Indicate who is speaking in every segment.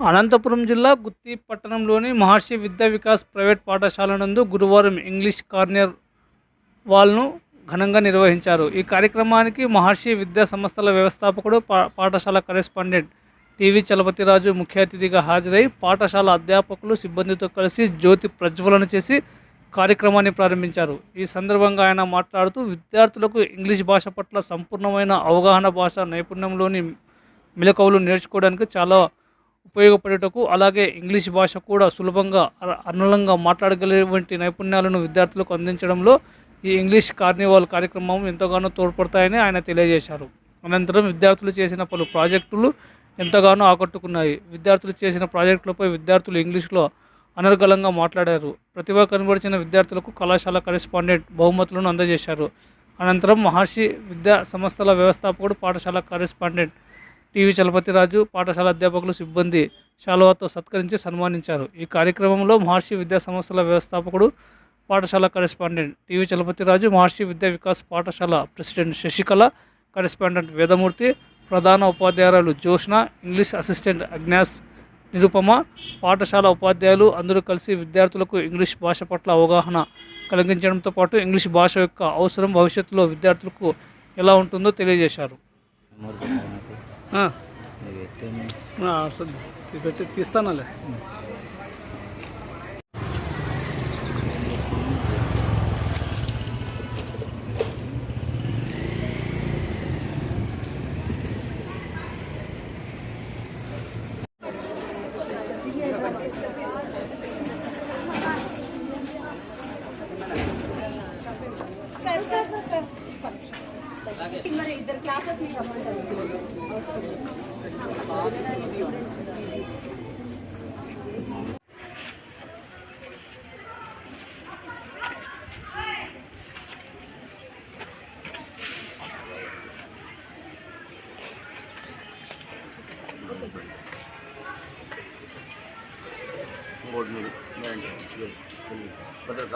Speaker 1: అనంతపురం జిల్లా గుత్తి పట్టణంలోని మహర్షి విద్యా వికాస్ ప్రైవేట్ పాఠశాల నందు గురువారం ఇంగ్లీష్ కార్నియర్ వాల్ను ఘనంగా నిర్వహించారు. ఈ కార్యక్రమానికి మహర్షి విద్యా సంస్థల వ్యవస్థాపకుడు పా పాఠశాల కరెస్పాండెంట్ టీవీ చలపతిరాజు ముఖ్య అతిథిగా హాజరై పాఠశాల అధ్యాపకులు సిబ్బందితో కలిసి జ్యోతి ప్రజ్వలన చేసి కార్యక్రమాన్ని ప్రారంభించారు. ఈ సందర్భంగా ఆయన మాట్లాడుతూ విద్యార్థులకు ఇంగ్లీష్ భాష పట్ల సంపూర్ణమైన అవగాహన భాష నైపుణ్యంలోని మెలకువలు నేర్చుకోవడానికి చాలా ఉపయోగపడేటకు అలాగే ఇంగ్లీష్ భాష కూడా సులభంగా అర- అనలంగా మాట్లాడగలిగే వంటి నైపుణ్యాలను విద్యార్థులకు అందించడంలో ఈ ఇంగ్లీష్ కార్నివాల్ కార్యక్రమం ఎంతగానో తోడ్పడతాయని ఆయన తెలియజేశారు. అనంతరం విద్యార్థులు చేసిన పలు ప్రాజెక్టులు ఎంతగానో ఆకట్టుకున్నాయి. విద్యార్థులు చేసిన ప్రాజెక్టులపై విద్యార్థులు ఇంగ్లీష్లో అనర్గళంగా మాట్లాడారు. ప్రతిభ కనబరిచిన విద్యార్థులకు కళాశాల కరెస్పాండెంట్ బహుమతులను అందజేశారు. అనంతరం మహర్షి విద్యా సంస్థల వ్యవస్థాపకుడు పాఠశాల కరెస్పాండెంట్ టీవీ చలపతిరాజు పాఠశాల అధ్యాపకులు సిబ్బంది శాలువాతో సత్కరించి సన్మానించారు. ఈ కార్యక్రమంలో మహర్షి విద్యా సంస్థల వ్యవస్థాపకుడు పాఠశాల కరెస్పాండెంట్ టీవీ చలపతిరాజు మహర్షి విద్యా వికాస్ పాఠశాల ప్రెసిడెంట్ శశికళ కరెస్పాండెంట్ వేదమూర్తి ప్రధాన ఉపాధ్యాయురాలు Joshna English assistant Agnes Nirupama పాఠశాల ఉపాధ్యాయులు అందరూ కలిసి విద్యార్థులకు ఇంగ్లీష్ భాష పట్ల అవగాహన కలిగించడంతో పాటు ఇంగ్లీష్ భాష యొక్క అవసరం భవిష్యత్తులో విద్యార్థులకు ఎలా ఉంటుందో తెలియజేశారు. పెట్టి తీస్తానులే.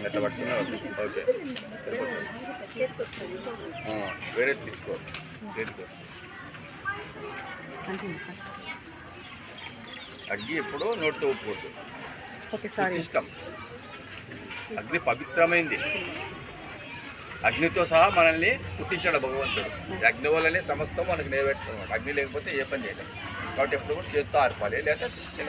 Speaker 2: ఎట్లా పట్టుకున్నా ఓకే. వేరే తీసుకో. చేతికో అగ్గి ఎప్పుడూ నోటితో ఒప్పుకోవచ్చు
Speaker 3: ఓకే సారీ.
Speaker 2: ఇష్టం అగ్ని పవిత్రమైంది. అగ్నితో సహా మనల్ని పుట్టించాడు భగవంతుడు. అగ్ని వల్లనే సమస్తం మనకు నెరవేర్చుకోమాట అగ్ని లేకపోతే ఏ పని చేయలేం. కాబట్టి ఎప్పుడు కూడా చేతితో ఆర్పాలి లేదా కింద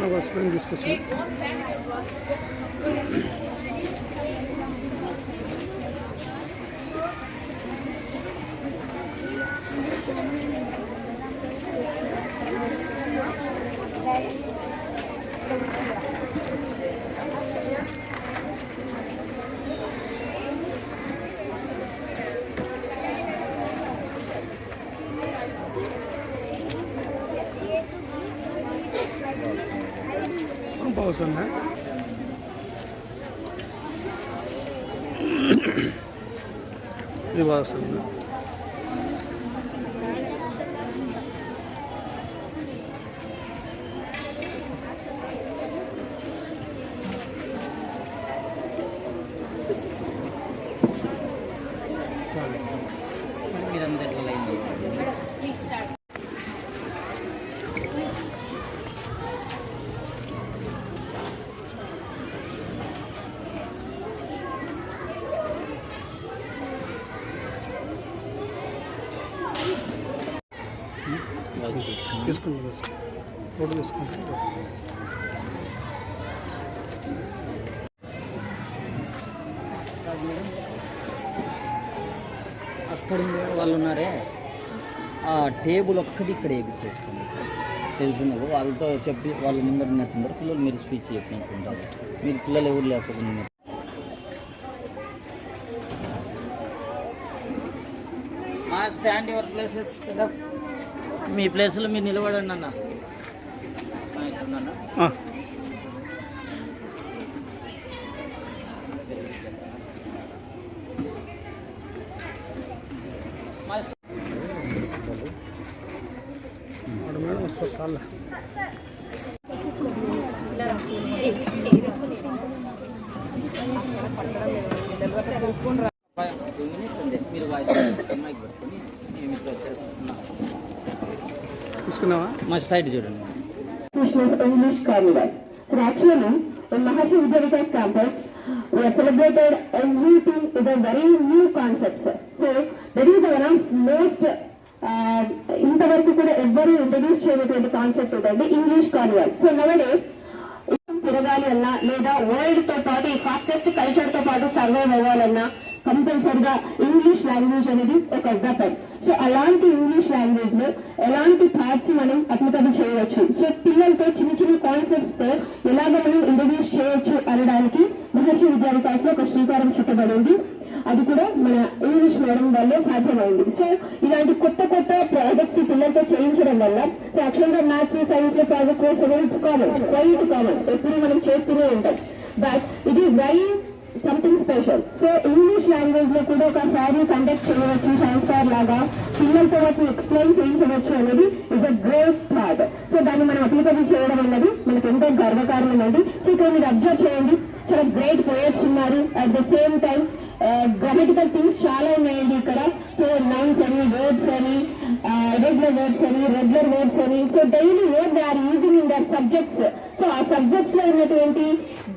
Speaker 1: అతను హాస్పిటల్ తీసుకొచ్చి पसंद है। ये बात
Speaker 4: सही है।
Speaker 1: తీసుకుంటాం ఫోటో తీసుకుంటాం
Speaker 5: అక్కడ వాళ్ళు ఉన్నారే? ఆ టేబుల్ ఒక్కటి ఇక్కడ వేయించేసుకోండి తెలిసినది వాళ్ళతో చెప్పి వాళ్ళ ముందర ఉన్నట్టున్నారు పిల్లలు మీరు స్పీచ్ చెప్పినట్టుంటారు. మీరు పిల్లలు ఎవరు లేకపోతే మా స్టాండ్ యువర్ ప్లేసెస్ మీ ప్లేస్లో మీరు నిలబడండి అన్న.
Speaker 1: మేడం వస్తా
Speaker 5: అండి మీరు వాయిస్ మైక్ పెట్టుకొని మేము ఇప్పుడు వచ్చేస్తున్నాం
Speaker 1: తీసుకున్నావా
Speaker 5: మా స్ట్రైట్ చూడండి
Speaker 6: Carnival. So actually, in Maharshi Vidya Vikas campus, we have celebrated everything is a very new concept, sir. So that is the one of most uh, ఇంతవరకు కూడా ఎవ్వరు ఇంట్రడ్యూస్ చేయనటువంటి కాన్సెప్ట్ ఉంటుంది ఇంగ్లీష్ కార్నివల్ సో నవ days తిరగాలి అన్నా లేదా వరల్డ్తో పాటు ఈ ఫాస్టెస్ట్ కల్చర్తో పాటు సర్వైవ్ అవ్వాలన్నా కంపల్సరిగా ఇంగ్లీష్ లాంగ్వేజ్ అనేది ఒక వెపన్ సో అలాంటి ఇంగ్లీష్ లాంగ్వేజ్లో ఎలాంటి థాట్స్ మనం అప్లికబుల్ చేయవచ్చు? సో పిల్లలతో చిన్న చిన్న కాన్సెప్ట్స్తో ఎలాగ మనం ఇంట్రడ్యూస్ చేయొచ్చు అనడానికి మహర్షి విద్యా లో ఒక శ్రీకారం చుట్టబడింది. అది కూడా మన ఇంగ్లీష్ మేడం వల్లే సాధ్యమైంది. సో ఇలాంటి కొత్త కొత్త ప్రాజెక్ట్స్ పిల్లలతో చేయించడం వల్ల సో అక్షరంగా మ్యాథ్స్ సైన్స్లో ప్రాజెక్ట్ కోసం ఇట్స్ కామన్ వైట్ కామన్ ఎప్పుడు మనం చేస్తూనే ఉంటాం. But it is very something special so English లాంగ్వేజ్లో కూడా ఒక ఫ్యారీ కండక్ట్ చేయవచ్చు సైన్స్ ఫేర్ లాగా. పిల్లలతో వాటిని ఎక్స్ప్లెయిన్ చేయించవచ్చు అనేది is a great thought so దాన్ని మనం అప్లికబుల్ చేయడం అన్నది మనకు ఎంతో గర్వకారణం అండి. సో ఇక్కడ మీరు అబ్జర్వ్ చేయండి. చాలా గ్రేట్ పోయట్స్ ఉన్నారు. At the same time grammatical things చాలా ఉన్నాయండి ఇక్కడ. సో నౌన్స్ అని వర్బ్స్ అని uh, రెగ్యులర్ వర్బ్స్ అని రెగ్యులర్ వర్బ్స్ అని. So daily word they are using in their subjects so ఆ సబ్జెక్ట్స్లో ఉన్నటువంటి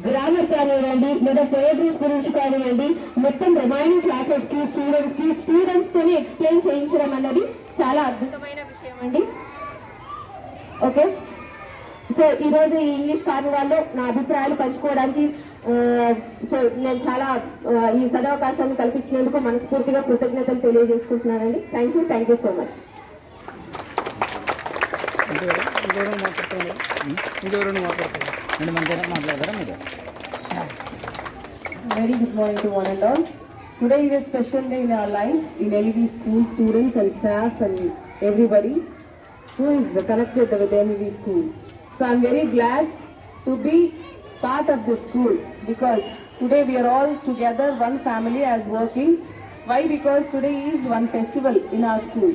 Speaker 6: గ్రామర్ కానివ్వండి లేదా పోయట్రీస్ గురించి కానివ్వండి మొత్తం రిమైనింగ్ క్లాసెస్కి స్టూడెంట్స్కి స్టూడెంట్స్ తోనే ఎక్స్ప్లెయిన్ చేయించడం అన్నది చాలా అద్భుతమైన విషయం అండి. ఓకే సో ఈ రోజు ఈ ఇంగ్లీష్ కార్నివాల్లో నా అభిప్రాయాలు పంచుకోవడానికి సో నేను చాలా ఈ సదవకాశాన్ని కల్పించినందుకు మనస్ఫూర్తిగా కృతజ్ఞతలు తెలియజేసుకుంటున్నానండి. Thank you thank you
Speaker 1: so much ఇంకెవరైనా మాట్లాడతాను ఇంకెవరైనా మాట్లాడతాను
Speaker 5: రెండు మంది మాట్లాడతారా మీరు
Speaker 6: Very good morning to one and all. Today is a special day in our lives, in MEV school students and staff and everybody who is connected with MEV school. So I'm very glad to be part of this school because today we are all together, one family as working. Why? Because today is one festival in our school.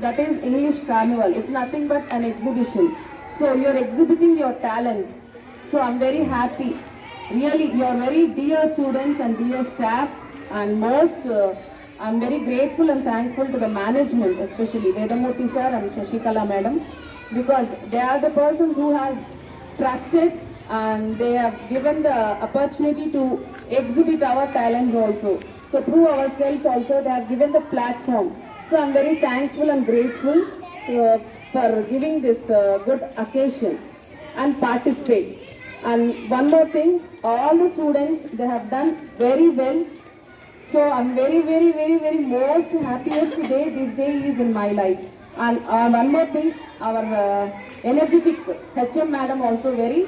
Speaker 6: That is English Carnival. It's nothing but an exhibition. So you're exhibiting your talents. So I'm very happy. Really, you're very dear students and dear staff, and most uh, I'm very grateful and thankful to the management, especially Vedamurti sir and Shashikala madam, because they are the persons who has trusted and they have given the opportunity to exhibit our talents also. So through ourselves also, they have given the platform. So I'm very thankful and grateful uh, for giving this uh, good occasion and participate. And one more thing, all the students, they have done very well. So I'm very, very, very, very most happiest today. this day is in my life. And uh, one more thing, our uh, energetic HM madam also very,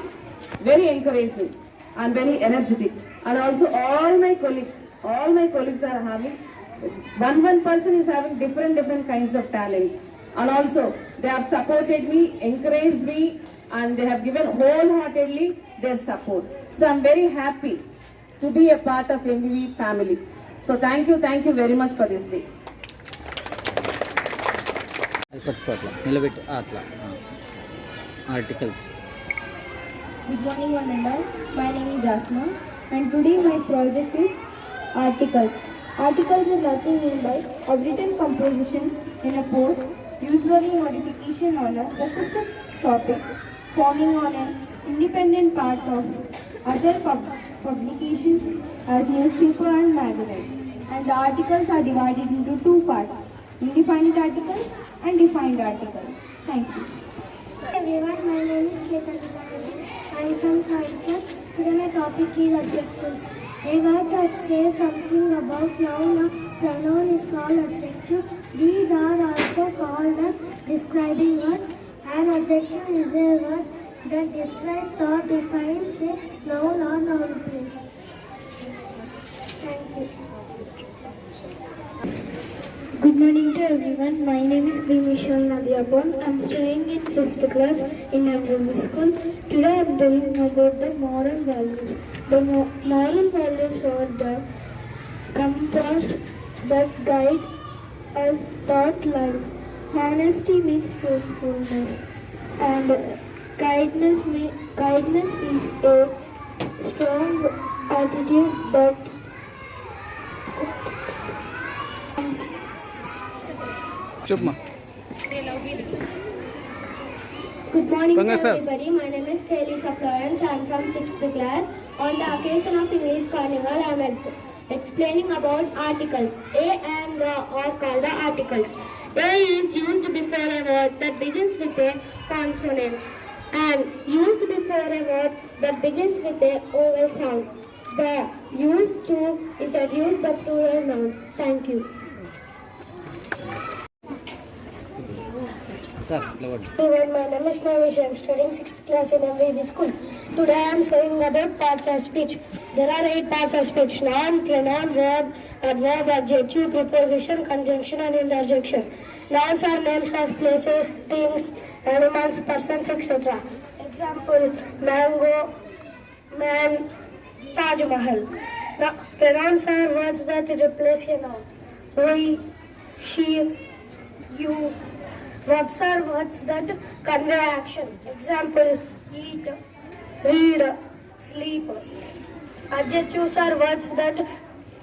Speaker 6: very encouraging and very energetic. And also all my colleagues, all my colleagues are having, one one person is having different different kinds of talents. And also they have supported me encouraged me and they have given wholeheartedly their support. So i'm very happy to be a part of mvv family.
Speaker 7: So thank you thank you very much for this day.
Speaker 5: Articles.
Speaker 8: Good morning one and all my name is jasmine and today my project is articles. Articles is nothing in but a written composition in a post, usually modification on a specific topic, forming on an independent part of other pub- publications as newspaper and magazine. And the articles are divided into two parts: indefinite article and defined article. Thank you.
Speaker 9: everyone, my name is Ketan. I am from class. Today my topic is adjectives. A word that says something about noun or pronoun is called adjective. These are also called as describing words. An adjective is a word that describes or defines a noun or noun place. Thank you. Good morning to everyone. My name is B. Michelle Nadiapon. I'm studying in fifth class in Ambrose School. Today I'm telling about the moral values. The moral values are the compass that guide us thought life. Honesty means truthfulness, and kindness, mean, kindness is a strong attitude that Good morning everybody. My name is Kelly Florence. I'm from 6th class. On the occasion of English Carnival, I am ex- explaining about articles. A and the are called the articles. A is used before a word that begins with a consonant and used before a word that begins with a vowel sound. The used to introduce the plural nouns. Thank you.
Speaker 5: Sir, Lord.
Speaker 9: Everyone, my name is Navesh. I am studying 6th class in MVD school. Today I am saying about parts of speech. There are 8 parts of speech. Noun, pronoun, verb, adverb, adjective, preposition, conjunction and interjection. Nouns are names of places, things, animals, persons, etc. Example, mango, man, Taj Mahal. Now, pronouns are words that replace a noun. We, she, you, Verbs are words that convey action. Example, eat, read, sleep. Adjectives are words that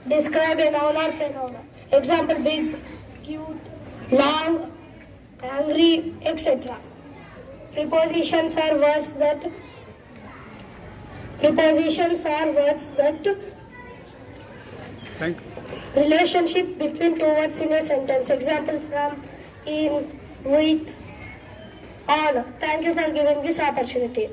Speaker 9: describe a noun or pronoun. Example, big, cute, long, angry, etc. Prepositions are words that prepositions are words that
Speaker 4: Thank
Speaker 9: relationship between two words in a sentence. Example, from, in, with, on. Thank you for giving this opportunity.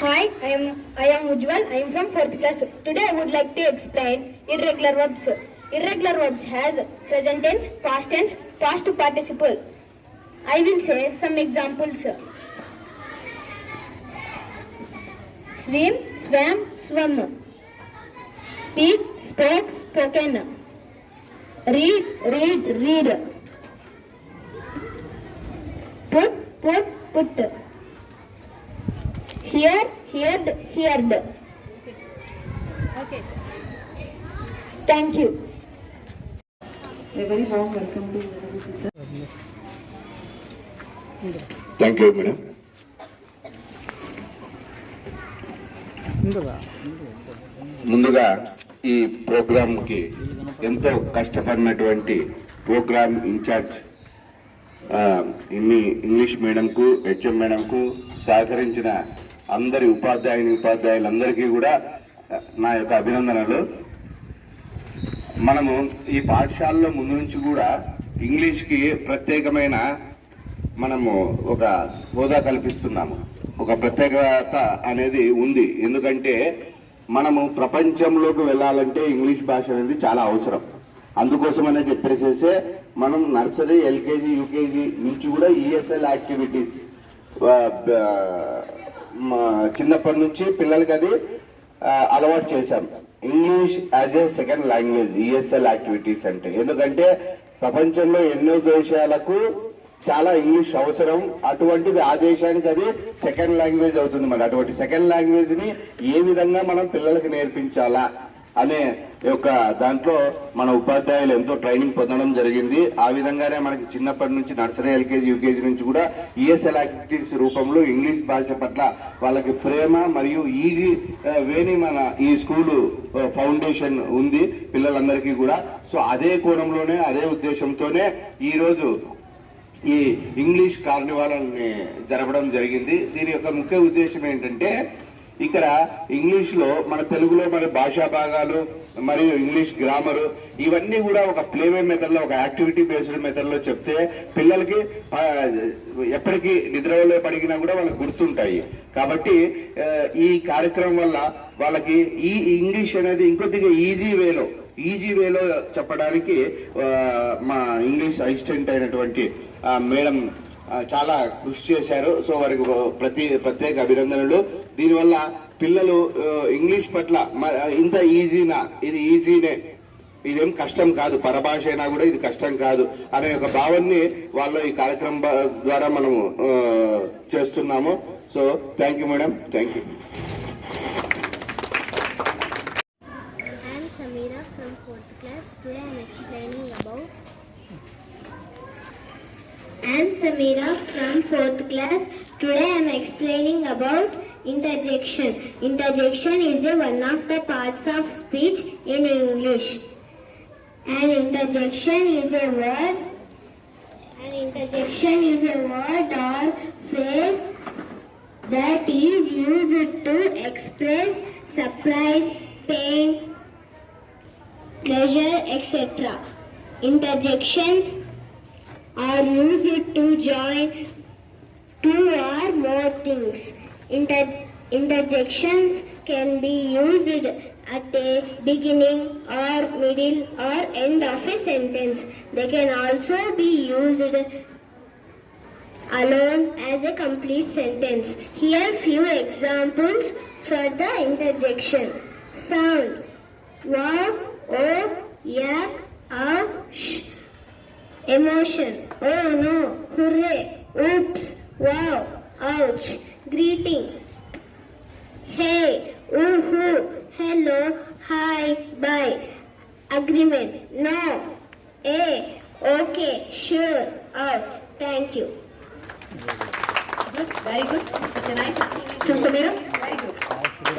Speaker 9: Hi, I am I am Ujjwal. I am from fourth class. Today I would like to explain irregular verbs. Irregular verbs has present tense, past tense, past participle. I will say some examples. Swim, swam, swum. Speak, spoke, spoken Read, read, read. Put, put, put. Hear, heard, heard.
Speaker 10: Okay.
Speaker 9: Thank you.
Speaker 7: A very warm welcome to everybody, sir.
Speaker 11: Thank you madam
Speaker 4: ఉంటుందా
Speaker 11: ముందుగా ఈ ప్రోగ్రాంకి ఎంతో కష్టపడినటువంటి programme incharge మీ ఇన్ని English మీడియంకు HM మేడంకు సహకరించిన అందరి ఉపాధ్యాయుని ఉపాధ్యాయులందరికీ కూడా నా యొక్క అభినందనలు. మనము ఈ పాఠశాలలో ముందు నుంచి కూడా ఇంగ్లీష్కి ప్రత్యేకమైన మనము ఒక హోదా కల్పిస్తున్నాము. ఒక ప్రత్యేకత అనేది ఉంది. ఎందుకంటే మనము ప్రపంచంలోకి వెళ్ళాలంటే ఇంగ్లీష్ భాష అనేది చాలా అవసరం. అందుకోసమనే చెప్పేసేసే మనం నర్సరీ ఎల్కేజీ యూకేజీ నుంచి కూడా ఈఎస్ఎల్ యాక్టివిటీస్ చిన్నప్పటి నుంచి పిల్లలకి అది అలవాటు చేశాం. English as a second language ESL activities అంటే. ఎందుకంటే ప్రపంచంలో ఎన్నో దేశాలకు చాలా ఇంగ్లీష్ అవసరం. అటువంటిది ఆ దేశానికి అది సెకండ్ లాంగ్వేజ్ అవుతుంది మరి. అటువంటి సెకండ్ లాంగ్వేజ్ని ఏ విధంగా మనం పిల్లలకు నేర్పించాలా అనే యొక్క దాంట్లో మన ఉపాధ్యాయులు ఎంతో ట్రైనింగ్ పొందడం జరిగింది. ఆ విధంగానే మనకి చిన్నప్పటి నుంచి నర్సరీ ఎల్కేజీ యూకేజీ నుంచి కూడా ఈఎస్ఎల్ యాక్టివిటీస్ రూపంలో ఇంగ్లీష్ భాష పట్ల వాళ్ళకి ప్రేమ మరియు ఈజీ వేని మన ఈ స్కూలు ఫౌండేషన్ ఉంది పిల్లలందరికీ కూడా. సో అదే కోణంలోనే అదే ఉద్దేశంతోనే ఈరోజు ఈ ఇంగ్లీష్ కార్నివాల్ జరపడం జరిగింది. దీని యొక్క ముఖ్య ఉద్దేశం ఏంటంటే ఇక్కడ ఇంగ్లీష్లో మన తెలుగులో మన భాషా భాగాలు మరియు ఇంగ్లీష్ గ్రామరు ఇవన్నీ కూడా ఒక ప్లేవే మెథడ్లో ఒక యాక్టివిటీ బేస్డ్ మెథడ్లో చెప్తే పిల్లలకి ఎప్పటికీ నిద్రలో పడిగినా కూడా వాళ్ళకి గుర్తుంటాయి. కాబట్టి ఈ కార్యక్రమం వల్ల వాళ్ళకి ఈ ఇంగ్లీష్ అనేది ఇంకొద్దిగా ఈజీ వేలో ఈజీ వేలో చెప్పడానికి మా ఇంగ్లీష్ అసిస్టెంట్ అయినటువంటి మేడం చాలా కృషి చేశారు. సో వారికి ప్రతి ప్రత్యేక అభినందనలు. దీనివల్ల పిల్లలు ఇంగ్లీష్ పట్ల మ- ఇంత ఈజీనా? ఇది ఈజీనే. ఇదేం కష్టం కాదు. పరభాష అయినా కూడా ఇది కష్టం కాదు అనే ఒక భావాన్ని వాళ్ళ ఈ కార్యక్రమం ద్వారా మనము చేస్తున్నాము. So thank you madam.
Speaker 12: Thank you Samira from 4th class. Today I am explaining about interjection. Interjection is a one of the parts of speech in English. An interjection is a word an interjection is a word or phrase that is used to express surprise, pain, pleasure, etc. Interjections are used to join two or more things. Inter- interjections can be used at the beginning or middle or end of a sentence. They can also be used alone as a complete sentence. Here few examples for the interjection. Sound. Wow, oh, yak, ow, sh emotion, oh no, hooray, oops, wow, ouch, greeting, hey, woohoo, hello, hi, bye, agreement, no, eh, okay, sure, Ouch. thank you. Good, very good. Good night. Very good.